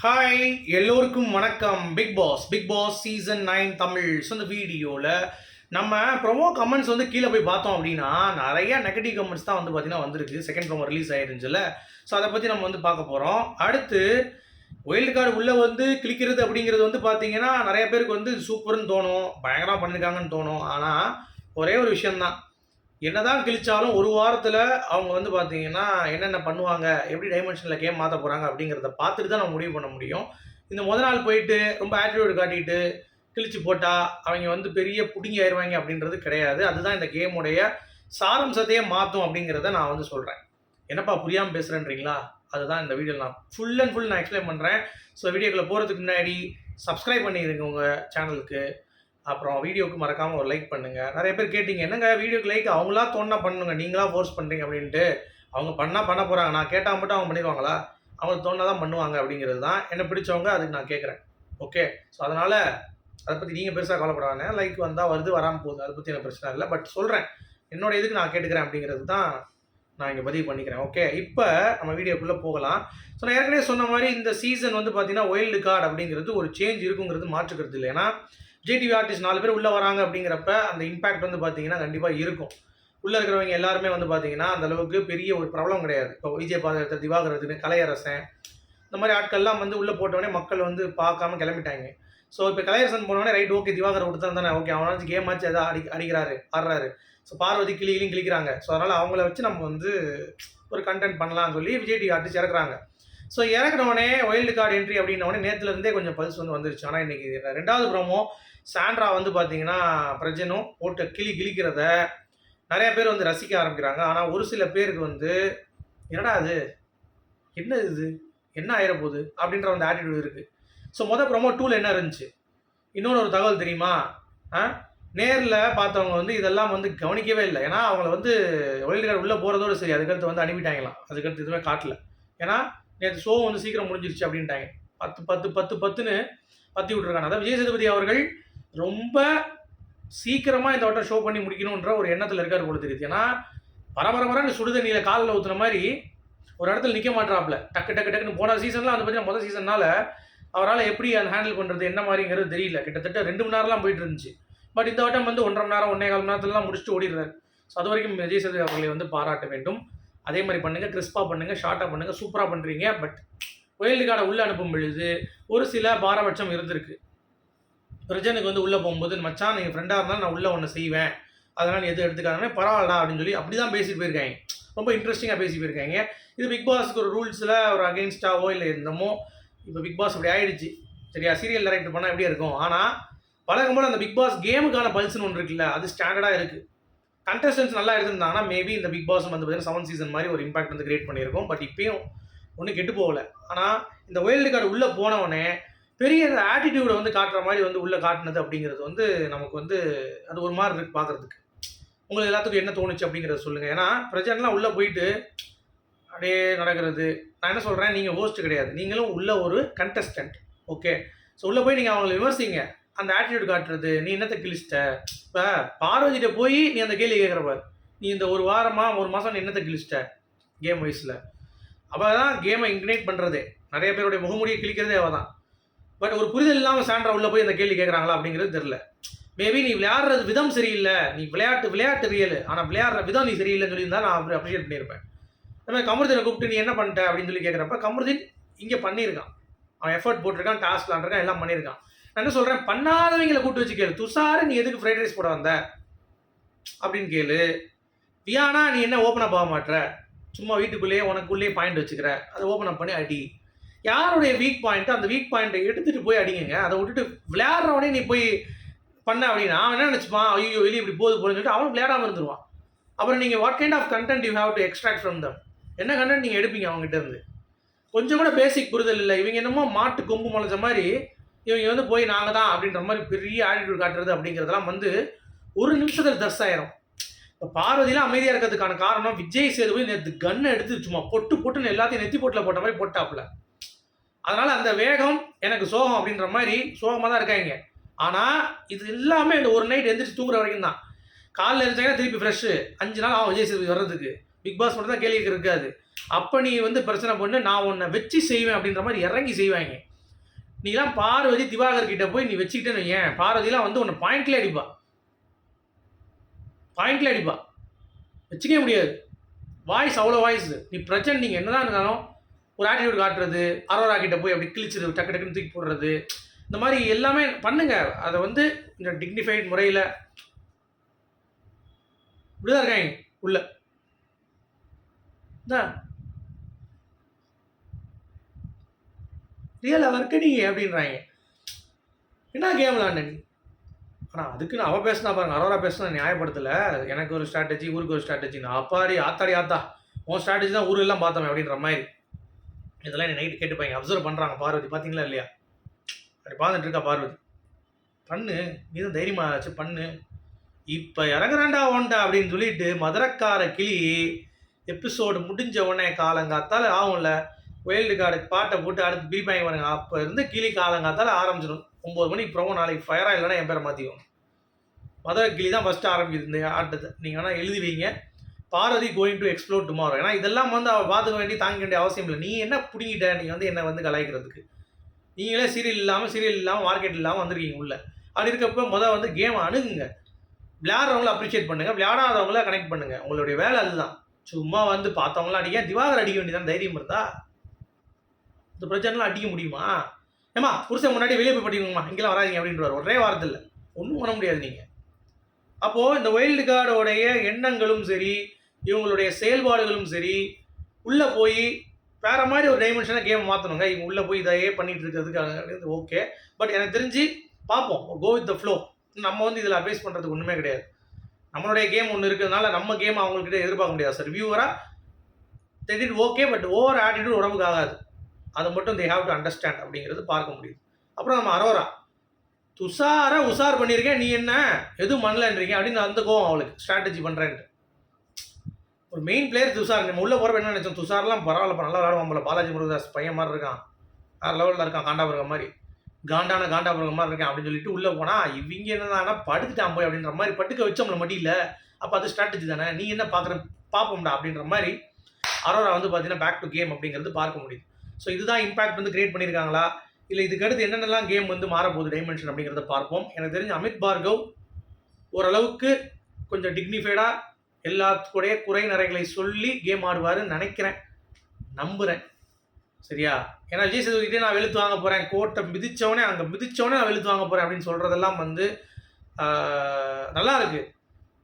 Hi எல்லோருக்கும் வணக்கம். Bigg Boss Bigg Boss season nine Tamil so இந்த வீடியோவில் நம்ம ப்ரொமோ கமெண்ட்ஸ் வந்து கீழே போய் பார்த்தோம் அப்படின்னா நிறைய நெகட்டிவ் கமெண்ட்ஸ் தான் வந்து பார்த்தீங்கன்னா வந்திருக்கு. செகண்ட் ப்ரோமோ ரிலீஸ் ஆயிருந்துச்சுல ஸோ அதை பற்றி நம்ம வந்து பார்க்க போகிறோம் அடுத்து ஒயில்டு கார்டு உள்ளே வந்து கிளிக்கிறது அப்படிங்கிறது வந்து பார்த்தீங்கன்னா நிறைய பேருக்கு வந்து சூப்பர்னு தோணும். பயங்கரமாக பண்ணியிருக்காங்கன்னு தோணும். ஆனால் ஒரே ஒரு விஷயம்தான். என்னதான் கிழிச்சாலும் ஒரு வாரத்தில் அவங்க வந்து பார்த்தீங்கன்னா என்னென்ன பண்ணுவாங்க எப்படி டைமென்ஷனில் கேம் மாற்ற போகிறாங்க அப்படிங்கிறத பார்த்துட்டு தான் நம்ம முடிவு பண்ண முடியும். இந்த முத நாள் போயிட்டு ரொம்ப ஆட்டிடியூட் காட்டிட்டு கிழிச்சு போட்டால் அவங்க வந்து பெரிய புடுங்கி ஆயிடுவாங்க அப்படின்றது கிடையாது. அதுதான் இந்த கேமுடைய சாரம்சத்தையே மாற்றும் அப்படிங்கிறத நான் வந்து சொல்கிறேன் என்னப்பா புரியாமல் பேசுகிறேன்றீங்களா அதுதான் இந்த வீடியோ நான் ஃபுல் அண்ட் ஃபுல் நான் எக்ஸ்பிளைன் பண்ணுறேன் ஸோ வீடியோக்குள்ளே போகிறதுக்கு முன்னாடி சப்ஸ்கிரைப் பண்ணிடுங்க உங்கள் சேனலுக்கு அப்புறம் வீடியோக்கு மறக்காமல் ஒரு லைக் பண்ணுங்கள் நிறைய பேர் கேட்டிங்க என்னங்க வீடியோக்கு லைக் அவங்களா தோணா பண்ணுங்க நீங்களா ஃபோர்ஸ் பண்ணுறீங்க அப்படின்ட்டு. அவங்க பண்ணால் பண்ண போகிறாங்க நான் கேட்டால் மட்டும் அவங்க பண்ணிடுவாங்களா? அவங்க தோணா தான் பண்ணுவாங்க அப்படிங்கிறது தான் என்ன பிடிச்சவங்க அதுக்கு நான் கேட்குறேன். ஓகே ஸோ அதனால் அதை பற்றி நீங்கள் பெருசாக கவலைப்படாங்க லைக் வந்தால் வருது வராமல் போகுது. அதை பற்றி எனக்கு பிரச்சனை இல்லை. பட் சொல்கிறேன் என்னோட இதுக்கு நான் கேட்டுக்கிறேன் அப்படிங்கிறது தான் நான் இங்கே பதிவு பண்ணிக்கிறேன். ஓகே இப்போ நம்ம வீடியோக்குள்ளே போகலாம். ஸோ நான் ஏற்கனவே சொன்ன மாதிரி இந்த சீசன் வந்து பார்த்தீங்கன்னா ஒயில்டு கார்டு அப்படிங்கிறது ஒரு சேஞ்ச் இருக்குங்கிறது மாற்றுக்கிறது இல்லை. ஏன்னா ஜிடிவி ஆர்டிஸ்ட் நாலு பேர் உள்ளே வராங்க அப்படிங்கிறப்ப அந்த இம்பாக்ட் வந்து பார்த்தீங்கன்னா கண்டிப்பாக இருக்கும். உள்ளே இருக்கிறவங்க எல்லாருமே வந்து பார்த்தீங்கன்னா அந்த அளவுக்கு பெரிய ஒரு ப்ராப்ளம் கிடையாது. இப்போ விஜய் பாதகத்தை திவாகரத்துக்கு கலையரசன் இந்த மாதிரி ஆட்கள்லாம் வந்து உள்ளே போட்டவொடனே மக்கள் வந்து பார்க்காம கிளம்பிட்டாங்க. ஸோ இப்போ கலையரசன் போனோடனே ரைட் ஓகே திவாகர் கொடுத்தா தானே? ஓகே அவனாச்சும் கேம் ஆச்சு எதாவது அடி அடிக்கிறாரு ஆடுறாரு. ஸோ பார்வதி கிளியிலையும் கிளிக்கிறாங்க ஸோ அதனால் அவங்கள வச்சு நம்ம வந்து ஒரு கண்டென்ட் பண்ணலாம்னு சொல்லி விஜய் டிவி ஆர்டிஸ்ட் இறக்குறாங்க. ஸோ இறக்குனவொடனே வைல்டு கார்டு என்ட்ரி அப்படின்னவனே நேற்றுலேருந்தே கொஞ்சம் பல்ஸ் வந்து வந்துருச்சு. ஆனால் இன்னைக்கு ரெண்டாவது ப்ரோமோ சாண்ட்ரா வந்து பார்த்தீங்கன்னா பிரஜனும் போட்டு கிளி கிழிக்கிறத நிறைய பேர் வந்து ரசிக்க ஆரம்பிக்கிறாங்க. ஆனால் ஒரு சில பேருக்கு வந்து என்னடா அது என்ன இது? என்ன ஆயிரப்போகுது? அப்படின்ற அந்த ஆட்டிடியூட் இருக்குது ஸோ மொதல் ப்ரோமோ டூவில் என்ன இருந்துச்சு? இன்னொன்று ஒரு தகவல் தெரியுமா? ஆ? நேரில் பார்த்தவங்க வந்து இதெல்லாம் வந்து கவனிக்கவே இல்லை. ஏன்னா அவங்கள வந்து ஒயில்டு கார்டு உள்ளே போகிறதோடு சரி அதுக்கடுத்து வந்து அனுப்பிட்டாங்களாம் அதுக்கடுத்து எதுவுமே காட்டல. ஏன்னா நேற்று ஷோ வந்து சீக்கிரம் முடிஞ்சிருச்சு அப்படின்ட்டாங்க. பத்து பத்து பத்து பத்துன்னு பற்றி விட்ருக்காங்க அதான் விஜய் சேதுபதி அவர்கள் ரொம்ப சீக்கிரமாக இந்த வட்டம் ஷோ பண்ணி முடிக்கணுன்ற ஒரு எண்ணத்தில் இருக்கார் போல தெரியுது. ஏன்னா பரபரபரன்னு சுடுதண்ணியில் காலில் ஊற்றுன மாதிரி ஒரு இடத்துல நிற்க மாட்டாப்ல டக்கு டக்கு டக்குன்னு போன சீசனில் அந்த பார்த்தீங்கன்னா முதல் சீசனால் அவரால் எப்படி அதை ஹேண்டில் பண்ணுறது என்ன மாதிரிங்கிறது தெரியல. கிட்டத்தட்ட ரெண்டு மணி நேரம்லாம் போயிட்டு இருந்துச்சு. பட் இந்த வட்டம் வந்து ஒன்றரை மணி நேரம் ஒன்றே கால் மணி நேரத்துலலாம் முடிச்சுட்டு ஓடிடுறாரு. ஸோ அது வரைக்கும் விஜய் சேதுபதி அவர்களை வந்து பாராட்ட வேண்டும். அதே மாதிரி பண்ணுங்கள் கிறிஸ்பாக பண்ணுங்கள் ஷார்ட்டாக பண்ணுங்கள் சூப்பராக பண்ணுறீங்க பட் ஒயில்டு கார்டை உள்ளே அனுப்பும் பொழுது ஒரு சில பாரபட்சம் இருந்திருக்கு. பிரஜனுக்கு வந்து உள்ளே போகும்போது மச்சான் நீங்கள் ஃப்ரெண்டாக இருந்தாலும் நான் உள்ளே ஒன்று செய்வேன். அதனால் எது எடுத்துக்காதனே எடுத்துக்காதே பரவாயில்லடா அப்படின்னு சொல்லி அப்படி தான் பேசிட்டு போயிருக்காங்க. ரொம்ப இன்ட்ரெஸ்டிங்காக பேசி போயிருக்காங்க. இது பிக் பாஸ்க்கு ஒரு ரூல்ஸில் ஒரு அகெயின்ஸ்டாவோ இல்லை இருந்தமோ இப்போ பிக் பாஸ் அப்படி ஆயிடுச்சு. சரியா? சீரியல் டைரக்டர் பண்ணால் எப்படி இருக்கும்? ஆனால் பழகும்போது அந்த பிக் பாஸ் கேமுக்கான பல்ஸ்னு ஒன்று இருக்குல்ல அது ஸ்டாண்டர்டாக இருக்குது கண்டஸ்டன்ஸ் நல்லா இருந்திருந்தாங்கன்னா மேபி இந்த பிக் பாஸ் வந்து பார்த்தீங்கன்னா செவன் சீசன் மாதிரி ஒரு இம்பாக்ட் வந்து கிரியேட் பண்ணியிருக்கோம். பட் இப்பயும் ஒன்றும் கெட்டு போகல. ஆனால் இந்த ஒயில்டு கார்டு உள்ளே போனவொடனே பெரிய ஆட்டிடியூடை வந்து காட்டுற மாதிரி வந்து உள்ளே காட்டினது அப்படிங்கிறது வந்து நமக்கு வந்து அது ஒரு மாதிரி இருக்குது பார்க்குறதுக்கு உங்களுக்கு எல்லாத்துக்கும் என்ன தோணுச்சு அப்படிங்கிறத சொல்லுங்கள் ஏன்னா பிரச்சனைலாம் உள்ளே போயிட்டு அப்படியே நடக்கிறது. நான் என்ன சொல்கிறேன் நீங்கள் ஹோஸ்ட் கிடையாது. நீங்களும் உள்ள ஒரு கண்டஸ்டன்ட் ஓகே ஸோ உள்ளே போய் நீங்கள் அவங்கள விமர்சிங்க. அந்த ஆட்டிடியூட் காட்டுறது நீ என்னத்தை கிழிச்சிட்ட? இப்போ பார்வதிட்ட போய் நீ அந்த கேள்வி கேட்குறப்ப நீ இந்த ஒரு வாரமாக ஒரு மாதம் நீ என்னத்தை கிழிச்சிட்ட? கேம் வயசில். அவள் தான் கேமை இன்க்னேட் பண்ணுறதே நிறைய பேருடைய முகமுடியை கிழிக்கிறதே அவள் தான் பட் ஒரு புரிதல் இல்லாமல் சாண்ட்ரா உள்ளே போய் அந்த கேள்வி கேட்குறாங்களா அப்படிங்கிறது தெரில மேபி நீ விளையாடுறது விதம் சரியில்லை. நீ விளையாட்டு விளையாட்டு ரியல் ஆனால் விளையாடுற விதம் நீ சரியில்லைன்னு சொல்லியிருந்தா நான் அப்படி அப்ரிஷியேட் பண்ணியிருப்பேன். அது மாதிரி கமருதீனை கூப்பிட்டு நீ என்ன பண்ணிட்ட அப்படின்னு சொல்லி கேட்குறப்ப கமருதீன் இங்கே பண்ணியிருக்கான். அவன் எஃபர்ட் போட்டிருக்கான் டாஸ்க் விளாண்டுருக்கான் எல்லாம் பண்ணியிருக்கான். நான் என்ன சொல்கிறேன் பண்ணாதவங்களை கூப்பிட்டு வச்சு கேளு. துஷாரு நீ எதுக்கு ஃப்ரைட் ரைஸ் போட வந்த? அப்படின்னு கேளு. வியானா நீ என்ன ஓப்பன் அப் ஆக மாட்டுற சும்மா வீட்டுக்குள்ளேயே உனக்குள்ளேயே பாயிண்ட் வச்சுக்கிற. அதை ஓப்பன் அப் பண்ணி அடி. யாருடைய வீக் பாயிண்ட்டோ அந்த வீக் பாயிண்ட்டை எடுத்துகிட்டு போய் அடிங்க அதை விட்டுட்டு விளையாடுறவனே நீ போய் பண்ண அப்படின்னா அவன் என்ன நினச்சிப்பான்? ஐயோ வெளியே இப்படி போகுது போகுதுன்னு சொல்லிட்டு அவன் விளையாடாமல் இருந்துருவான். அப்புறம் நீங்கள் what kind of content you have to extract from them என்ன கண்டென்ட் நீங்கள் எடுப்பீங்க அவங்ககிட்ட இருந்து? கொஞ்சம் கூட பேசிக் புரிதல் இல்லை. இவங்க என்னமோ மாட்டு கொம்பு முளைச்ச மாதிரி இவங்க வந்து போய் நாங்கள் தான் அப்படின்ற மாதிரி பெரிய ஆட்டிடியூட் காட்டுறது அப்படிங்கிறதெல்லாம் வந்து ஒரு நிமிஷத்தில் தஸ் ஆயிரும் இப்போ பார்வதியெல்லாம் அமைதியாக இருக்கிறதுக்கான காரணம் விஜய் சேதுபதி நேற்று கன்னை எடுத்து சும்மா பொட்டு பொட்டுன்னு எல்லாத்தையும் நெத்தி போட்டில் போட்ட மாதிரி போட்டாப்புல. அதனால் அந்த வேகம் எனக்கு சோகம் அப்படின்ற மாதிரி சோகமாக தான் இருக்காங்க. ஆனால் இது எல்லாமே இந்த ஒரு நைட் எந்திரிச்சு தூங்குற வரைக்கும் தான். காலைல எழுந்தாங்கன்னா திருப்பி ஃப்ரெஷ்ஷு அஞ்சு நாள் ஆகும் விஜய் சேதுபதி வர்றதுக்கு. பிக் பாஸ் மட்டும் தான் கேள்வி இருக்காது. அப்போ நீ வந்து பிரச்சனை பண்ணு நான் உன்னை வச்சு செய்வேன் அப்படின்ற மாதிரி இறங்கி செய்வாங்க. நீலாம் பார்வதி திவாகர் கிட்ட போய் நீ வச்சுக்கிட்டேன்னு ஏன் பார்வதிலாம் வந்து உன்னை பாயிண்ட்ல அடிப்பா. பாயிண்ட்ல அடிப்பா. வச்சுக்கவே முடியாது. வாய்ஸ் அவ்வளோ வாய்ஸ். நீ பிரச்சனை நீங்கள் என்னதான் இருந்தாலும் ஒரு ஆட்டிடியூட் காட்டுறது அரோரா கிட்ட போய் அப்படி கிழிச்சிரு டக்கு டக்குன்னு தூக்கி போடுறது. இந்த மாதிரி எல்லாமே பண்ணுங்க. அதை வந்து கொஞ்சம் டிக்னிஃபைட் முறையில் இப்படிதான் இருக்காங்க. உள்ள. இதான் ரியல் அவருக்கு நீ அப்படின்றாங்க. என்ன கேம் விளாண்ட நீ? ஆனால் அதுக்குன்னு அவள் பேசினா பாருங்க அரோரா பேசினா நியாயப்படுத்தலை. எனக்கு ஒரு ஸ்ட்ராட்டஜி ஊருக்கு ஒரு ஸ்ட்ராட்டஜி நான் அப்பாடி ஆத்தாடி ஆத்தா. உன் ஸ்ட்ராட்டஜி தான் ஊரெல்லாம் பார்த்தோமே அப்படின்ற மாதிரி. இதெல்லாம் நீ நைட்டு கேட்டுப்பாங்க. அப்சர்வ் பண்ணுறாங்க பார்வதி. பார்த்தீங்களா இல்லையா? அப்படி பார்த்துட்டு இருக்கா பார்வதி. பண்ணு. நீ தான் தைரியமா ஆச்சு பண்ணு. இப்போ இறங்குறாண்டா ஒண்டா அப்படின்னு சொல்லிட்டு மதுரக்கார கிளி எபிசோடு முடிஞ்ச உடனே காலங்காத்தால ஆகும்ல. வைல்டு கார்டு பாட்டை போட்டு அடுத்து பிரிப்பாங்க பாருங்க அப்போ இருந்து கிளி காலங்காத்தால ஆரம்பிச்சிடும். ஒம்பது மணிக்கு ப்ரோமோ நாளைக்கு ஃபயராக இல்லைன்னா என் பேரை மாற்றிக்கும் மதுரை கிளி தான் ஃபஸ்ட்டு ஆரம்பிக்குது இந்த ஆட்டத்தை. நீங்கள் வேணால் எழுதி வைங்க Parvathi going to explore tomorrow ஏன்னா இதெல்லாம் வந்து அவள் பார்த்துக்க வேண்டிய தாங்க வேண்டிய அவசியம் இல்லை. நீ என்ன பிடிங்கிட்ட? நீ வந்து என்னை வந்து கலாய்க்கிறதுக்கு? நீங்களே சீரியல் இல்லாமல் சீரியல் இல்லாமல் மார்க்கெட் இல்லாமல் வந்திருக்கீங்க உள்ள. அப்படி இருக்கப்போ முதல் வந்து கேம் அணுகுங்க. விளையாடுறவங்கள அப்ரிஷியேட் பண்ணுங்கள் விளையாடாதவங்கள கனெக்ட் பண்ணுங்க. உங்களுடைய வேலை அதுதான். சும்மா வந்து பார்த்தவங்களாம் அடிக்க திவாகர் அடிக்க வேண்டியதான் தைரியம் இருந்தா இந்த பிரச்சனைலாம் அடிக்க முடியுமா? ஏமா புருஷன் முன்னாடி வெளியே போய் படிக்கணுமா? இங்கெல்லாம் வராதீங்க அப்படின்றார். ஒரே வாரத்தில் ஒன்றும் பண்ண முடியாது நீங்கள் அப்போது இந்த வைல்டு கார்டோடைய எண்ணங்களும் சரி இவங்களுடைய செயல்பாடுகளும் சரி உள்ளே போய் வேற மாதிரி ஒரு டைமென்ஷனாக கேம் மாற்றணுங்க இவங்க உள்ளே போய் இதையே பண்ணிகிட்டு இருக்கிறதுக்கு ஓகே பட் எனக்கு தெரிஞ்சு பார்ப்போம். கோ வித் த ஃப்ளோ நம்ம வந்து இதில் அட்வைஸ் பண்ணுறதுக்கு ஒன்றுமே கிடையாது. நம்மளுடைய கேம் ஒன்று இருக்கிறதுனால நம்ம கேம் அவங்கக்கிட்ட எதிர்பார்க்க முடியாது. சார் வியூவராக தெரியுது ஓகே பட் ஓவர் ஆட்டிடியூட் உடம்புக்கு ஆகாது. அதை மட்டும் தே ஹாவ் டு அண்டர்ஸ்டாண்ட் அப்படிங்கிறது பார்க்க முடியுது. அப்புறம் நம்ம அரோரா துஷாரை உஷார் பண்ணியிருக்கேன் நீ என்ன? எதுவும் பண்ணலன்றீங்க அப்படின்னு அந்த கோவம் அவளுக்கு. ஸ்ட்ராட்டஜி பண்ணுறேன்ட்டு ஒரு மெயின் பிளேயர் துஷார் நம்ம உள்ளே போகிறப்ப என்ன நினச்சோம்? துஷார்லாம் பரவாயில்ல நல்லா விளாடுவான் நம்மள பாலாஜி முருகதாஸ் பையன் மாதிரி இருக்கான். வேறு லெவலில் இருக்கான் காண்டாபுரகம் மாதிரி. காண்டான காண்டாபுரகம் மாதிரி இருக்கேன் அப்படின்னு சொல்லிட்டு உள்ளே போனால் இவங்க என்னதானா படுத்துட்டான் போய் அப்படின்ற மாதிரி பட்டுக்க வச்சோம்ல மட்டும் இல்லை அப்போ அது ஸ்ட்ராட்டஜி தானே. நீ என்ன பார்க்குற பார்ப்போம்டா அப்படின்ற மாதிரி அரோரா வந்து பார்த்தீங்கன்னா பேக் டு கேம் அப்படிங்கிறது பார்க்க முடியுது. ஸோ இதுதான் இம்பாக்ட் வந்து கிரியேட் பண்ணியிருக்காங்களா இல்லை இதுக்கடுத்து என்னென்னலாம் கேம் வந்து மாறப்போகுது டைமென்ஷன் அப்படிங்கிறத பார்ப்போம். எனக்கு தெரிஞ்ச அமித் பார்கவ் ஓரளவுக்கு கொஞ்சம் டிக்னிஃபைடாக எல்லாத்துக்கூடைய குறை நிறைகளை சொல்லி கேம் ஆடுவார்னு நினைக்கிறேன். நம்புகிறேன் சரியா? ஏன்னா விஜய் சேதுபதிக்கிட்டே நான் வெளுத்து வாங்க போகிறேன் கோட்டை மிதித்தவொடனே அங்கே மிதித்தவொடனே நான் வெளுத்து வாங்க போகிறேன் அப்படின்னு சொல்கிறதெல்லாம் வந்து நல்லா இருக்குது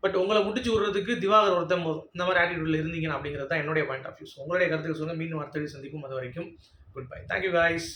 பட் உங்களை முடிச்சு விடுறதுக்கு திவாகர் ஒருத்தன் போதும். இந்த மாதிரி ஆட்டிடியூட்ல இருந்தீங்க அப்படிங்கிறது தான் என்னுடைய பாயிண்ட் ஆஃப் வியூஸ் உங்களுடைய கருத்துக்கு சொல்லுங்கள் மீன் அடுத்த சந்திக்கும் அது வரைக்கும் குட் பை தேங்க்யூ காய்ஸ்